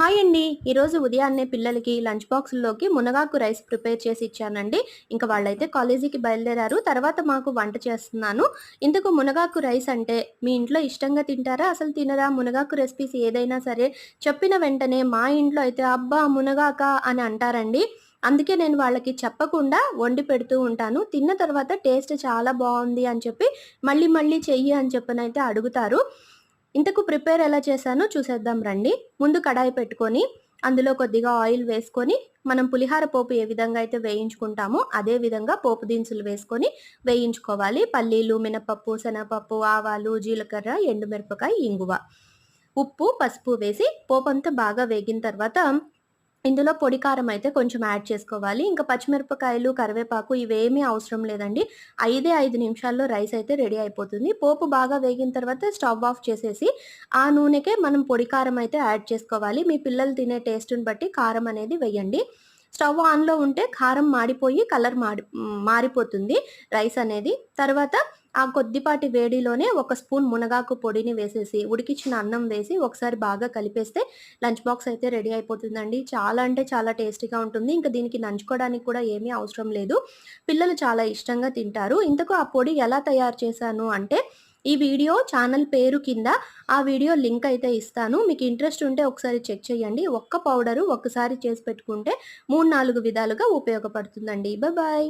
Hi అండి. ఈరోజు ఉదయాన్నే పిల్లలకి లంచ్ బాక్స్లోకి మునగాకు రైస్ ప్రిపేర్ చేసి ఇచ్చానండి. ఇంకా వాళ్ళైతే కాలేజీకి బయలుదేరారు. తర్వాత మాకు వంట చేస్తున్నాను. ఇందుకు మునగాకు రైస్ అంటే మీ ఇంట్లో ఇష్టంగా తింటారా? అసలు తినరా? మునగాకు రెసిపీస్ ఏదైనా సరే చెప్పిన వెంటనే మా ఇంట్లో అయితే అబ్బా మునగాక అని అంటారండి. అందుకే నేను వాళ్ళకి చెప్పకుండా వండి పెడుతూ ఉంటాను. తిన్న తర్వాత టేస్ట్ చాలా బాగుంది అని చెప్పి మళ్ళీ మళ్ళీ చెయ్యి అని చెప్పనైతే అడుగుతారు. ఇంతకు ప్రిపేర్ ఎలా చేశానో చూసేద్దాం రండి. ముందు కడాయి పెట్టుకొని అందులో కొద్దిగా ఆయిల్ వేసుకొని మనం పులిహార పోపు ఏ విధంగా అయితే వేయించుకుంటామో అదే విధంగా పోపు దినుసులు వేసుకొని వేయించుకోవాలి. పల్లీలు మినపప్పు శనగపప్పు ఆవాలు జీలకర్ర ఎండుమిరపకాయ ఇంగువ. ఉప్పు పసుపు వేసి పోపు అంతా బాగా వేగిన తర్వాత ఇందులో పొడి కారం అయితే కొంచెం యాడ్ చేసుకోవాలి. ఇంకా పచ్చిమిరపకాయలు కరివేపాకు ఇవేమీ అవసరం లేదండి. ఐదే ఐదు నిమిషాల్లో రైస్ అయితే రెడీ అయిపోతుంది. పోపు బాగా వేగిన తర్వాత స్టవ్ ఆఫ్ చేసేసి ఆ నూనెకే మనం పొడి కారం అయితే యాడ్ చేసుకోవాలి. మీ పిల్లలు తినే టేస్ట్ని బట్టి కారం అనేది వేయండి. స్టవ్ ఆన్లో ఉంటే కారం మాడిపోయి కలర్ మాడి మారిపోతుంది రైస్ అనేది. తర్వాత ఆ కొద్దిపాటి వేడిలోనే ఒక స్పూన్ మునగాకు పొడిని వేసేసి ఉడికించిన అన్నం వేసి ఒకసారి బాగా కలిపేస్తే లంచ్ బాక్స్ అయితే రెడీ అయిపోతుందండి. చాలా అంటే చాలా టేస్టీగా ఉంటుంది. ఇంకా దీనికి నంచుకోవడానికి కూడా ఏమీ అవసరం లేదు. పిల్లలు చాలా ఇష్టంగా తింటారు. ఇంతకు ఆ పొడి ఎలా తయారు చేశాను అంటే ఈ వీడియో ఛానల్ పేరు కింద ఆ వీడియో లింక్ అయితే ఇస్తాను. మీకు ఇంట్రెస్ట్ ఉంటే ఒకసారి చెక్ చేయండి. ఒక్క పౌడరు ఒక్కసారి చేసి పెట్టుకుంటే మూడు నాలుగు విధాలుగా ఉపయోగపడుతుందండి. బాయ్